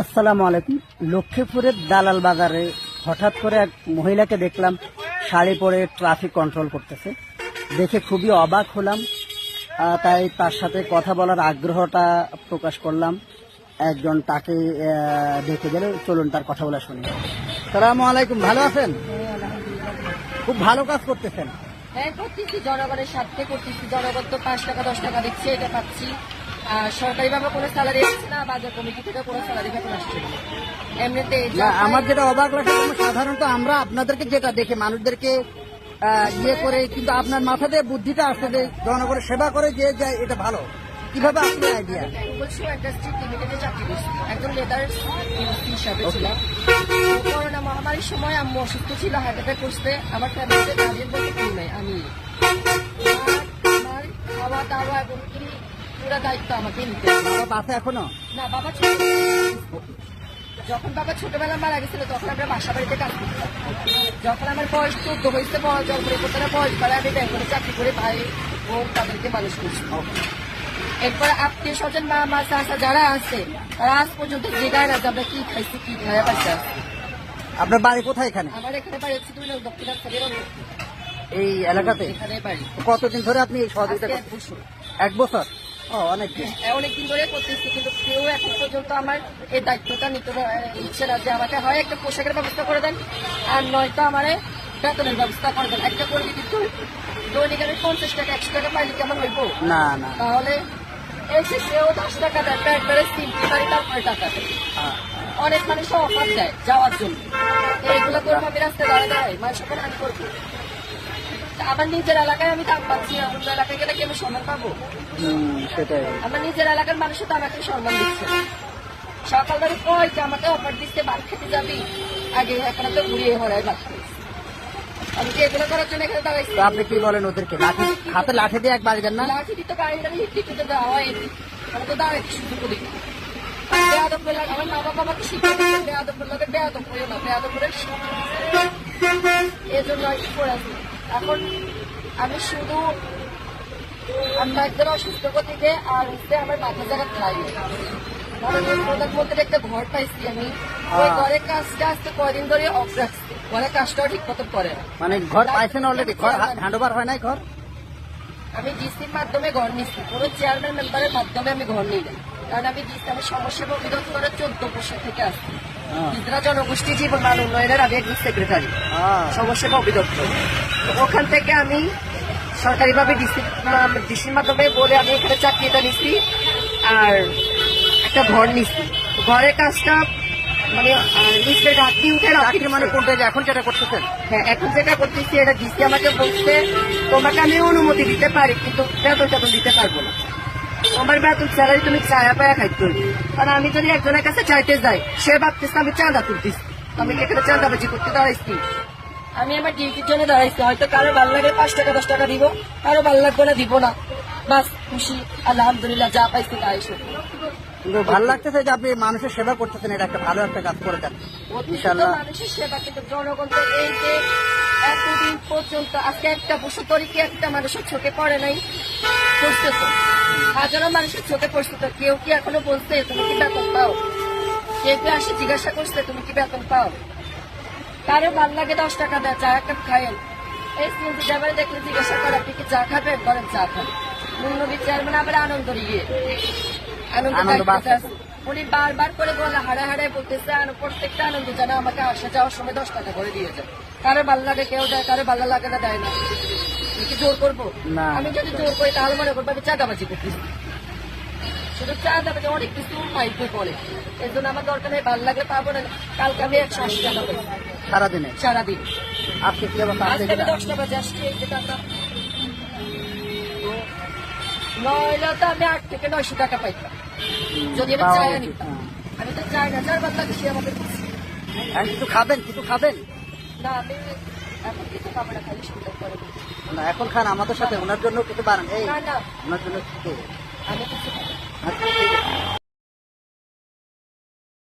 আসসালামু আলাইকুম। লক্ষ্মীপুরের দালাল বাজারে হঠাৎ করে এক মহিলাকে দেখলাম, শাড়ি পরে ট্রাফিক কন্ট্রোল করতেছে। দেখে খুবই অবাক হলাম। তাই তার সাথে কথা বলার আগ্রহটা প্রকাশ করলাম। একজন তাকে দেখে গেলে। চলুন তার কথা বলা শুনি। সালামু আলাইকুম, ভালো আছেন? খুব ভালো কাজ করতেছেন। হ্যাঁ জনগণের স্বার্থে করতেছি জনগণ তো পাঁচ টাকা, দশ টাকা দিচ্ছে, এটা পাচ্ছি। আর সরকারি ভাবে কোনো স্যালারি আসছে না বাজার কমিটি থেকে কোনো স্যালারি বেতন আসছে না। এমনিতে আমার যেটা অবাক লাগছে সাধারণত আমরা আপনাদেরকে যেটা দেখে মানুষদেরকে ইয়ে করে কিন্তু আপনার মাথাতে বুদ্ধিটা আসছে যে জনগণের সেবা করে যে যায় এটা ভালো। কীভাবে আপনি আইডিয়া একজন লেদার হিসাবে ছিলাম। করোনা মহামারীর সময় আম্মু অসুস্থ ছিল হার্ট অ্যাটাক করতে আমার ফ্যামিলিতে কাজের বলতে কেউ নেই আমি। খাওয়া দাওয়া এবং পুরো দায়িত্ব আমাকে নিতে। বাবা এখনও? না বাবা যখন বাবা ছোটবেলা মারা গেছিল তখন আমরা বাসা বাড়িতে কাজ করতাম। যখন আমার বয়স চোদ্দ হয়েছে বয়স জন্মের করতে বয়স বাড়ে আমি ব্যাঙ্গলে চাকরি করে ভাই বোন তাদেরকে মানুষ করছি। এরপরে আত্মীয় স্বজন মা মা চাষা যারা আছে তারা আজ পর্যন্ত জেগায় না যে আমরা কি খাইছি কি পাইছি আপনার বাড়ি কোথায় এখানে? আমার এখানে বাড়ি হচ্ছে এই এলাকাতে? এখানে বাড়ি। কতদিন ধরে আপনি এই সহযোগিতা এক বছর। এক অনেকদিন ধরে করতেছি কিন্তু কেউ এখন পর্যন্ত আমার এই দায়িত্বটা নিতে ইচ্ছে না যে আমাকে হয় একটা পোশাকের ব্যবস্থা করে দেন আর নয়তো আমার বেতনের ব্যবস্থা করে দেন। একটা করে তো দৈনিক আমি পঞ্চাশ টাকা একশো টাকা পাইলে কেমন হইব? না না। তাহলে এসে সেও দশ টাকা দেয় একবারে সিম্পলি বাড়ি তারপরে টাকা দেয়। হ্যাঁ। অনেক মানুষ অফার দেয় যাওয়ার জন্য। এইগুলো করব আমি রাস্তায় দাঁড়ায় কোনো আমি করব। আমার নিজের এলাকায় আমি দাম পাচ্ছি অন্য এলাকায় গেলে কি আমি সম্মান পাবো? সেটাই। আমার নিজের এলাকার মানুষও তো আমাকে সম্মান দিচ্ছে। সকালবেলা কয় যে আমাকে অফার দিচ্ছে বাড়ি খেতে যাবি? আগে এখন তো ঘুরিয়ে হরাই বাড়তে আমি কি এগুলো করার জন্য এখানে দাঁড়াইছি। আপনি কি বলেন ওদেরকে? লাঠি হাতে লাঠি দিয়ে এক বাড়ি দেন না? লাঠি দিতে হিট দিতে দেওয়া হয়। আমি তো শুধু করি। বেয়াদব বলে আমার মা বাবা আমাকে শিখিয়ে দিচ্ছে বেয়াদব বললে বেয়াদব করিও না বেয়াদব বলে এই জন্য আমি করে এখন আমি শুধু আমি একজন অসুস্থ থেকে আর হচ্ছে আমার মাথা জায়গা খাই প্রধানমন্ত্রীর একটা ঘর পাইছি আমি। ওই ঘরের কাজটা আজকে কয়দিন ধরে অফ রাখছি। ঘরের কাজটাও ঠিক মতো করে না। মানে ঘর পাইছেন অলরেডি ঘর হ্যান্ড ওভার হয় নাই ঘর? আমি ডিসির মাধ্যমে ঘর নিচ্ছি কোনো চেয়ারম্যান মেম্বারের মাধ্যমে আমি ঘর নিই না কারণ আমি ডিসি আমি সমস্যা অধিদপ্তরের চোদ্দ বছর থেকে আসছি। ইন্দিরা জনগোষ্ঠী জীবন উন্নয়নের আমি একজন সেক্রেটারি। সমস্যা অধিদপ্তর ওখান থেকে আমি সরকারিভাবে ডিসি ডিসির মাধ্যমে বলে আমি এখানে চাকরিটা নিচ্ছি আর একটা ঘর নিচ্ছি ঘরের কাজটা মানে নিচে রাত্রি উঠে চাকরি মানে কোনটা এখন যেটা করতেছেন? হ্যাঁ এখন যেটা করতেছি এটা ডিসি আমাকে বলছে তোমাকে আমি অনুমতি দিতে পারি কিন্তু বেতন টেতন দিতে পারব না। তোমার বেতন স্যালারি তুমি চায়া পায়া খাইতে কারণ আমি যদি একজনের কাছে চাইতে যাই সে ভাবতেছে আমি চাঁদা তুলতেছি। আমি এখানে চাঁদাবাজি করতে দাঁড়াইছি? আমি আমার ডিউটির জন্য দাঁড়াইছি হয়তো কারও ভালো লাগে পাঁচ টাকা দশ টাকা দিব কারও ভালো লাগবে না দিব না। বাস খুশি আলহামদুলিল্লাহ যা পাইছি তাই শুধু কিন্তু ভালো লাগতেছে যে আপনি মানুষের সেবা করতেছেন এটা একটা ভালো একটা কাজ করে দেন। ইনশাল্লাহ মানুষের সেবা কিন্তু জনগণ এই যে এতদিন পর্যন্ত আজকে একটা বছর কি একটা মানুষের চোখে পড়ে নাই পড়ছে তো। হাজারো মানুষের চোখে পড়ছে তো কেউ কি এখনও বলছে তুমি কি বেতন পাও? কেউ কি আসে জিজ্ঞাসা করছে তুমি কি বেতন পাও? কারও ভালো লাগে দশ টাকা দেয় চা এক কাপ খায়েন এই সিএনজি ড্রাইভার দেখলে জিজ্ঞাসা করে আপনি কি চা খাবেন? বলেন চা খান মুন্নবী চেয়ারম্যান আবার আনন্দ ইয়ে আনন্দ। উনি বারবার করে বলে হাড়ে হাড়ে বলতেছে প্রত্যেকটা আনন্দ যেন আমাকে আসা যাওয়ার সময় দশ টাকা করে দিয়ে যায়। কারও ভালো লাগে কেউ দেয় কারও ভালো লাগে না দেয় না। কি জোর করব? আমি যদি জোর করি তাহলে মনে করব আমি চাঁদাবাজি করতেছি। শুধু চাঁদাবাজি অনেক কিছু পাইতে পড়ে এর জন্য আমার দরকার নেই ভালো লাগে পাবো না কালকে আমি একশো আশি টাকা পাই সারাদিনে? সারাদিন। আজকে কি অবস্থা আজকে আমি দশটা বাজে আসছি এই যে টাকা। নয়লে তো আমি আট থেকে নয়শো টাকা পাইতাম। যদি আমি চাই নিতাম। আমি তো চাই না চারবার লাগে সে আমাকে দিচ্ছে। আর কিছু খাবেন? কিছু খাবেন? না আমি এখন কিছু পাবো না খালি সুন্দর করে না এখন খান আমাদের সাথে ওনার জন্য কিছু বানান। এই ওনার জন্য কিছু আমি কিছু やった!